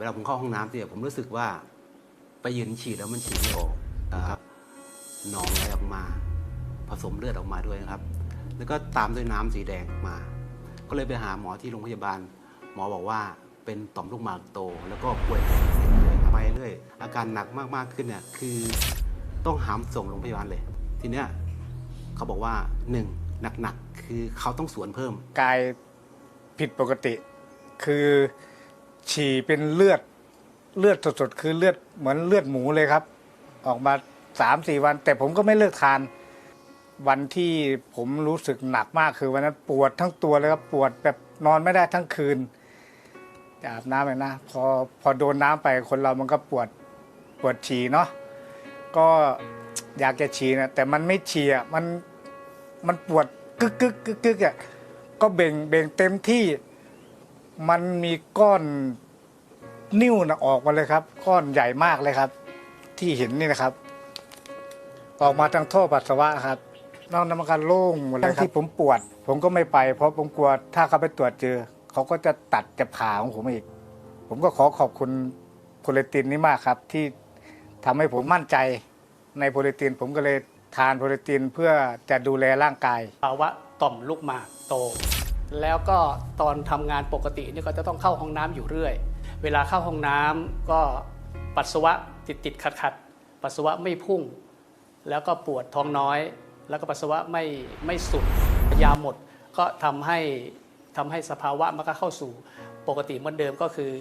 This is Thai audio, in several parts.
เวลาผมเข้าห้องน้ำเนี่ยผมรู้สึกว่า ไปยืนฉี่แล้วมันฉี่ไม่ออกนะครับหนองไหลออกมา ผสมเลือดออกมาด้วยนะครับ แล้วก็ตามด้วยน้ำสีแดงมา ก็เลยไปหาหมอที่โรงพยาบาล หมอบอกว่าเป็นต่อมลูกหมากโต แล้วก็ป่วยเป็นเส้นเลือดไปเรื่อยอาการหนักมากๆขึ้นเนี่ยคือต้องหามส่งโรงพยาบาลเลย ทีเนี้ยเขาบอกว่าหนึ่งหนักๆคือเขาต้องสวนเพิ่มกายผิดปกติ คือ ฉี่เป็นเลือดเลือดสดๆคือเลือดเหมือนเลือดหมูเลยครับ ออกมาสามสี่วัน แต่ผมก็ไม่เลิกทาน วันที่ผมรู้สึกหนักมากคือวันนั้นปวดทั้งตัวเลยครับปวดแบบนอนไม่ได้ทั้งคืนอาบน้ำเลยนะพอพอโดนน้ำไปคนเรามันก็ปวดปวดฉี่เนาะก็อยากจะฉี่นะแต่มันไม่ฉี่อะมันมันปวดกึกกึกกึกกึกอะก็เบ่งเบ่งเต็มที่ มันมีก้อนนิ้วนะออกมาเลยครับ ก้อนใหญ่มากเลยครับ ที่เห็นนี่นะครับ ออกมาทางท่อปัสสาวะครับนอกนั้นมันก็โล่งหมดเลยครับที่ผมปวด ผมก็ไม่ไป เพราะผมกลัวถ้าเขาไปตรวจเจอ เขาก็จะตัดจะผ่าของผมอีก ผมก็ขอขอบคุณโพลิตินนี้มากครับ ที่ทำให้ผมมั่นใจในโพลิติน ผมก็เลยทานโพลิตินเพื่อจะดูแลร่างกายภาวะต่อมลูกหมากโต แล้วก็ตอนทำงานปกตินี่ก็จะต้องเข้าห้องน้ำอยู่เรื่อย เวลาเข้าห้องน้ำก็ปัสสาวะติดติดขัดขัดๆปัสสาวะไม่พุ่ง แล้วก็ปวดท้องน้อย แล้วก็ปัสสาวะไม่ไม่สุดยาหมด ก็ทำให้ทำให้สภาวะมันก็เข้าสู่ปกติเหมือนเดิมก็คือ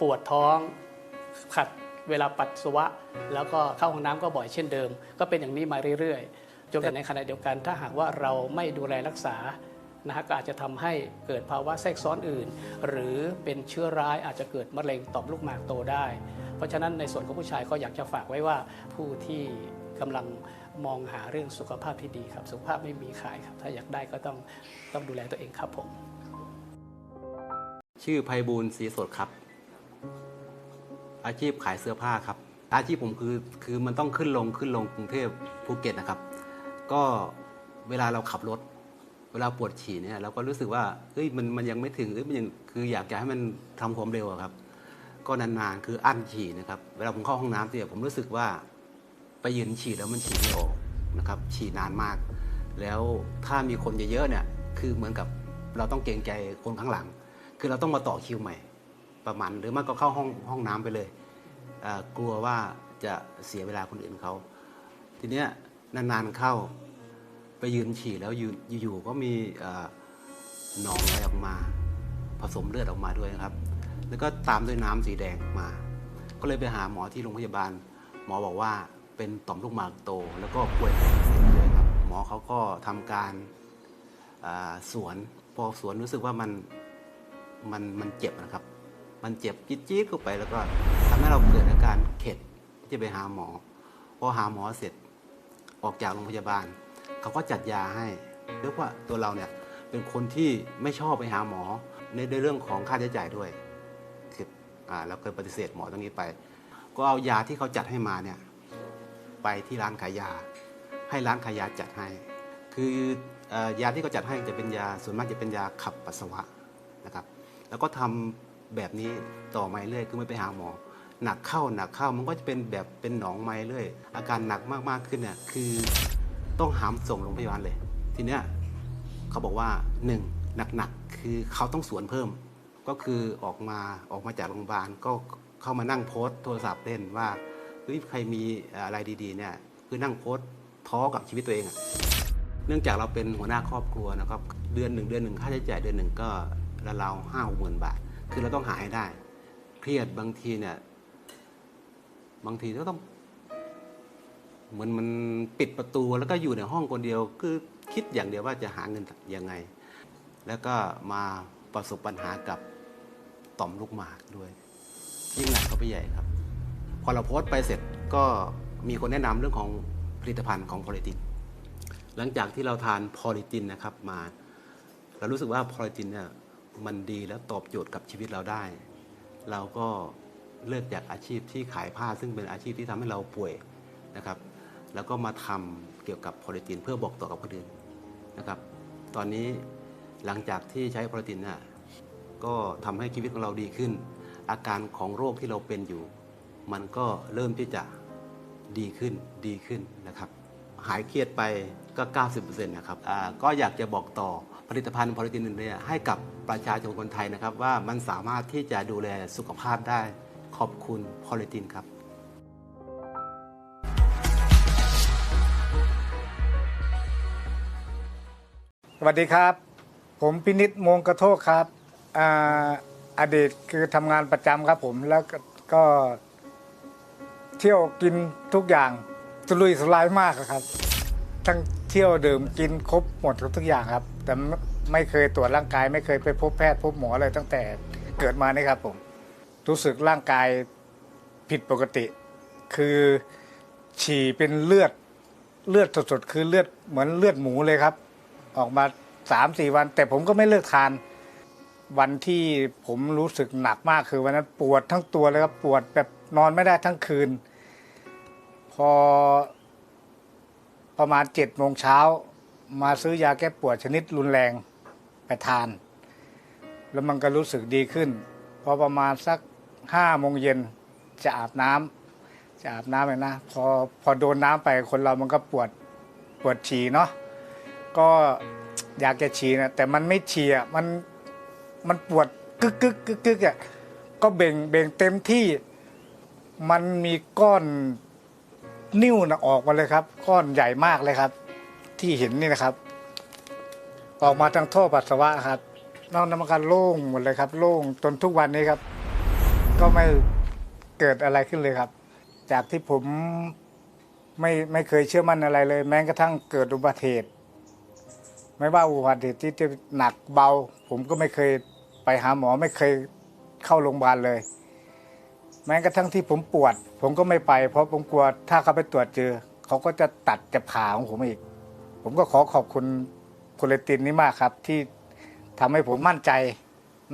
ปวดท้องขัดเวลาปัสสาวะ แล้วก็เข้าห้องน้ำก็บ่อยเช่นเดิม ก็เป็นอย่างนี้มาเรื่อยๆจนในขณะเดียวกันถ้าหากว่าเราไม่ดูแลรักษา นะฮะก็อาจจะทำให้เกิดภาวะแทรกซ้อนอื่น หรือเป็นเชื้อร้ายอาจจะเกิดมะเร็งต่อมลูกหมากโตได้ เพราะฉะนั้นในส่วนของผู้ชายก็อยากจะฝากไว้ว่าผู้ที่กำลังมองหาเรื่องสุขภาพที่ดีครับ สุขภาพไม่มีขายครับ ถ้าอยากได้ก็ต้องต้องดูแลตัวเองครับผม ชื่อไพบูลศรีสดครับ อาชีพขายเสื้อผ้าครับ อาชีพผมคือคือมันต้องขึ้นลงขึ้นลงกรุงเทพภูเก็ตนะครับ ก็เวลาเราขับรถ เวลาปวดฉี่เนี่ยเราก็รู้สึกว่าเฮ้ยมันมันยังไม่ถึงเอ้ยมันยังคืออยากจะให้มันทำความเร็วครับ ก็นานๆคืออั้นฉี่นะครับ เวลาผมเข้าห้องน้ำเนี่ยผมรู้สึกว่าไปยืนฉี่แล้วมันฉี่ไม่ออกนะครับฉี่นานมาก แล้วถ้ามีคนเยอะๆเนี่ยคือเหมือนกับเราต้องเกรงใจคนข้างหลัง คือเราต้องมาต่อคิวใหม่ ประมาณหรือไม่ก็เข้าห้องห้องน้ำไปเลยกลัวว่าจะเสียเวลาคนอื่นเขาทีเนี้ยนานๆเข้า ไปยืนฉี่แล้วยืนอยู่ๆก็มีหนองไหลออกมา ผสมเลือดออกมาด้วยนะครับ แล้วก็ตามด้วยน้ำสีแดงมา ก็เลยไปหาหมอที่โรงพยาบาล หมอบอกว่าเป็นต่อมลูกหมากโต แล้วก็ป่วยเป็นเส้นเลือดครับ หมอเขาก็ทำการสวนพอสวนรู้สึกว่ามันมันมันเจ็บนะครับ มันเจ็บจี๊ดๆเข้าไปแล้วก็ทำให้เราเกิดอาการเข็ดที่จะไปหาหมอ พอหาหมอเสร็จออกจากโรงพยาบาล เขาก็จัดยาให้เรียกว่าตัวเราเนี่ยเป็นคนที่ไม่ชอบไปหาหมอในในเรื่องของค่าใช้จ่ายด้วยคืออ่าเราเคยปฏิเสธหมอตรงนี้ไป ก็เอายาที่เขาจัดให้มาเนี่ยไปที่ร้านขายยา ให้ร้านขายยาจัดให้ คืออยาที่เขาจัดให้จะเป็นยาส่วนมากจะเป็นยาขับปัสสาวะนะครับ แล้วก็ทำแบบนี้ต่อมาเรื่อยคือไม่ไปหาหมอ หนักเข้าหนักเข้ามันก็จะเป็นแบบเป็นหนองไม้เรื่อยอาการหนักมากๆขึ้นเนี่ยคือ ต้องหามส่งโรงพยาบาลเลย ทีเนี้ยเขาบอกว่าหนึ่งหนักๆคือเขาต้องสวนเพิ่ม ก็คือออกมาออกมาจากโรงพยาบาลก็เข้ามานั่งโพสต์โทรศัพท์เล่นว่าเฮ้ยใครมีอะไรดีๆเนี่ยคือนั่งโพสต์ท้อกับชีวิตตัวเองอะเนื่องจากเราเป็นหัวหน้าครอบครัวนะครับเดือนหนึ่งเดือนหนึ่งค่าใช้จ่ายเดือนหนึ่งก็ละเราห้าหกหมื่นบาท คือเราต้องหาให้ได้ เครียดบางทีเนี่ยบางทีก็ต้อง เหมือนมันปิดประตูแล้วก็อยู่ในห้องคนเดียว คือคิดอย่างเดียวว่าจะหาเงินยังไง แล้วก็มาประสบปัญหากับต่อมลูกหมากด้วยยิ่งหนักเข้าไปใหญ่ครับ พอเราโพสต์ไปเสร็จก็มีคนแนะนำเรื่องของผลิตภัณฑ์ของพอลิติน หลังจากที่เราทานพอลิตินนะครับมาเรารู้สึกว่าพอลิตินเนี่ยมันดีและตอบโจทย์กับชีวิตเราได้ เราก็เลิกจากอาชีพที่ขายผ้าซึ่งเป็นอาชีพที่ทำให้เราป่วยนะครับ แล้วก็มาทำเกี่ยวกับพลิตินเพื่อบอกต่อกับคนอื่นนะครับ ตอนนี้หลังจากที่ใช้พลิตินน่ะก็ทำให้ชีวิตของเราดีขึ้น อาการของโรคที่เราเป็นอยู่ มันก็เริ่มที่จะดีขึ้นดีขึ้นนะครับหายเครียดไปก็ 90%นะครับอ่าก็อยากจะบอกต่อผลิตภัณฑ์พอลิตินเนี่ยให้กับประชาชนคนไทยนะครับ ว่ามันสามารถที่จะดูแลสุขภาพได้ขอบคุณพอลิตินครับ สวัสดีครับ ผมพินิษมงกระโทกครับอาอดีตคือทำงานประจำครับผมแล้วก็กเที่ยวกินทุกอย่างสุรุ่ยสุร่ายมากครับ ทั้งเที่ยวดื่มกินครบหมดทุกอย่างครับ แต่ไม่เคยตรวจร่างกาย ไม่เคยไปพบแพทย์พบหมออะไรตั้งแต่เกิดมานี่ครับผม รู้สึกร่างกายผิดปกติ คือฉี่เป็นเลือดเลือดสดๆคือเลือดเหมือนเลือดหมูเลยครับ ออกมาสามสี่วัน แต่ผมก็ไม่เลิกทาน วันที่ผมรู้สึกหนักมากคือวันนั้นปวดทั้งตัวเลยครับปวดแบบนอนไม่ได้ทั้งคืน พอประมาณเจ็ดโมงเช้า มาซื้อยาแก้ปวดชนิดรุนแรงไปทาน แล้วมันก็รู้สึกดีขึ้น พอประมาณสักห้าโมงเย็นจะอาบน้ำจะอาบน้ำเลยนะ พอพอโดนน้ำไปคนเรามันก็ปวดปวดฉี่เนาะ ก็อยากจะฉี่นะแต่มันไม่ฉี่อะมันมันปวดกึกกึกกึกกึกอะก็เบ่งเบ่งเต็มที่ มันมีก้อนนิ้วนะออกมาเลยครับ ก้อนใหญ่มากเลยครับ ที่เห็นนี่นะครับ ออกมาทางท่อปัสสาวะครับนอกนั้นมันก็โล่งหมดเลยครับ โล่งจนทุกวันนี้ครับ ก็ไม่เกิดอะไรขึ้นเลยครับ จากที่ผมไม่ไม่เคยเชื่อมั่นอะไรเลย แม้กระทั่งเกิดอุบัติเหตุ ไม่ว่าอุบัติเหตุที่จะหนักเบา ผมก็ไม่เคยไปหาหมอไม่เคยเข้าโรงพยาบาลเลย แม้กระทั่งที่ผมปวด ผมก็ไม่ไป เพราะผมกลัวถ้าเขาไปตรวจเจอ เขาก็จะตัดจะผ่าของผมอีก ผมก็ขอขอบคุณโพลิตินนี้มากครับ ที่ทำให้ผมมั่นใจ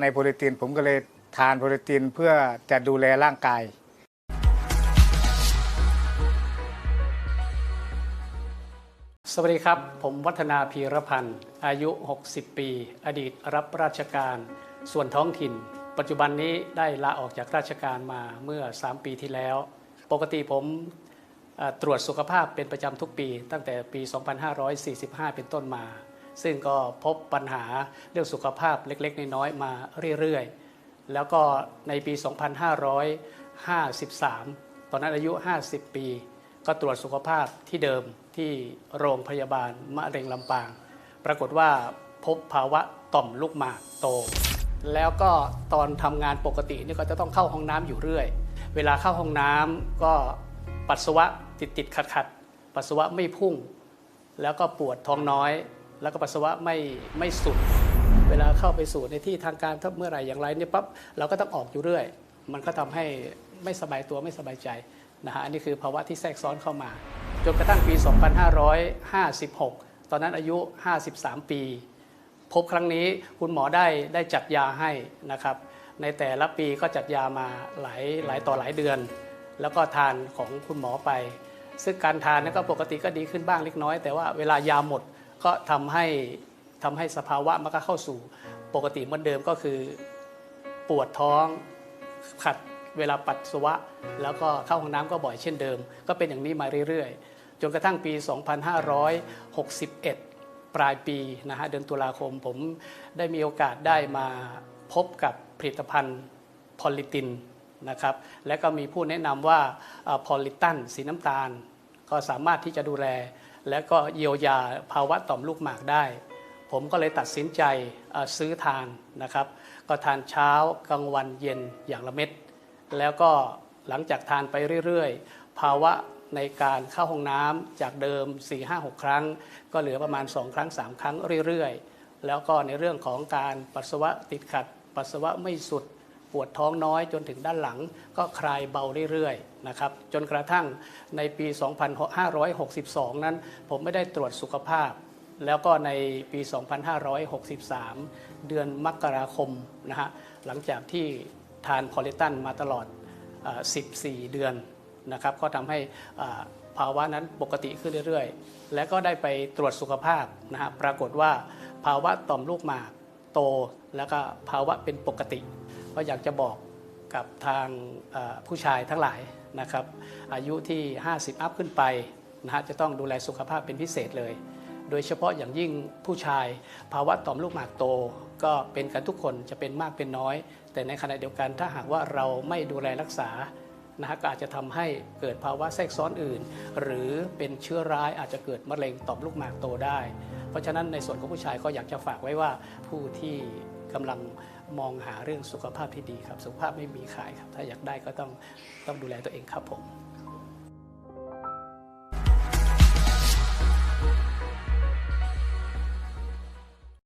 ในโพลิติน ผมก็เลยทานโพลิตินเพื่อจะดูแลร่างกาย สวัสดีครับ ผมวัฒนาพีรพันธ์ อายุ 60 ปี อดีตรับราชการ ส่วนท้องถิ่น ปัจจุบันนี้ได้ลาออกจากราชการมาเมื่อ 3 ปีที่แล้ว ปกติผมตรวจสุขภาพเป็นประจำทุกปี ตั้งแต่ปี 2545 เป็นต้นมา ซึ่งก็พบปัญหาเรื่องสุขภาพเล็กๆ น้อยๆ มาเรื่อยๆ แล้วก็ในปี 2553 ตอนนั้นอายุ 50 ปี ก็ตรวจสุขภาพที่เดิม ที่โรงพยาบาลมะเร็งลำปาง ปรากฏว่าพบภาวะต่อมลูกหมากโต แล้วก็ตอนทำงานปกตินี่ก็จะต้องเข้าห้องน้ำอยู่เรื่อย เวลาเข้าห้องน้ำก็ปัสสาวะติดติดขัดขัดปัสสาวะไม่พุ่ง แล้วก็ปวดท้องน้อย แล้วก็ปัสสาวะไม่ไม่สุด เวลาเข้าไปสู่ในที่ทางการถ้าเมื่อไหร่อย่างไรเนี่ยปั๊บเราก็ต้องออกอยู่เรื่อย มันก็ทำให้ไม่สบายตัวไม่สบายใจนะฮะอันนี้คือภาวะที่แทรกซ้อนเข้ามา จนกระทั่งปี 2556 ตอนนั้นอายุ 53 ปี พบครั้งนี้คุณหมอได้ได้จัดยาให้นะครับ ในแต่ละปีก็จัดยามาหลายหลายต่อหลายเดือน แล้วก็ทานของคุณหมอไป ซึ่งการทานนั้นก็ปกติก็ดีขึ้นบ้างเล็กน้อย แต่ว่าเวลายาหมดก็ทำให้ทำให้สภาวะมันก็เข้าสู่ปกติเหมือนเดิมก็คือปวดท้องขัดเวลาปัสสาวะ แล้วก็เข้าห้องน้ำก็บ่อยเช่นเดิม ก็เป็นอย่างนี้มาเรื่อยๆ จนกระทั่งปี 2561 ปลายปีนะฮะเดือนตุลาคมผมได้มีโอกาสได้มาพบกับผลิตภัณฑ์พอลิตินนะครับและก็มีผู้แนะนำว่าพอลิตันสีน้ำตาล ก็สามารถที่จะดูแล และก็เยียวยาภาวะต่อมลูกหมากได้ ผมก็เลยตัดสินใจซื้อทานนะครับก็ทานเช้ากลางวันเย็นอย่างละเม็ดแล้วก็หลังจากทานไปเรื่อยๆ ภาวะ ในการเข้าห้องน้ำจากเดิม 4-5-6 ครั้ง ก็เหลือประมาณ 2 ครั้ง 3 ครั้งเรื่อยๆ แล้วก็ในเรื่องของการปัสสาวะติดขัด ปัสสาวะไม่สุดปวดท้องน้อยจนถึงด้านหลังก็คลายเบาเรื่อยๆนะครับจนกระทั่งในปี 2562 นั้น ผมไม่ได้ตรวจสุขภาพ แล้วก็ในปี 2563 เดือนมกราคมนะฮะหลังจากที่ทานพอลิตันมาตลอด 14 เดือน นะครับก็ทำให้ภาวะนั้นปกติขึ้นเรื่อยๆ และก็ได้ไปตรวจสุขภาพนะฮะปรากฏว่าภาวะต่อมลูกหมากโตแล้วก็ภาวะเป็นปกติ ก็อยากจะบอกกับทางผู้ชายทั้งหลายนะครับอายุที่ 50 อัพขึ้นไปนะฮะจะต้องดูแลสุขภาพเป็นพิเศษเลย โดยเฉพาะอย่างยิ่งผู้ชาย ภาวะต่อมลูกหมากโต ก็เป็นกันทุกคนจะเป็นมากเป็นน้อย แต่ในขณะเดียวกันถ้าหากว่าเราไม่ดูแลรักษา นะฮะก็อาจจะทำให้เกิดภาวะแทรกซ้อนอื่น หรือเป็นเชื้อร้ายอาจจะเกิดมะเร็งต่อมลูกหมากโตได้ เพราะฉะนั้นในส่วนของผู้ชายก็อยากจะฝากไว้ว่าผู้ที่กำลังมองหาเรื่องสุขภาพที่ดีครับ สุขภาพไม่มีขายครับ ถ้าอยากได้ก็ต้องต้องดูแลตัวเองครับผม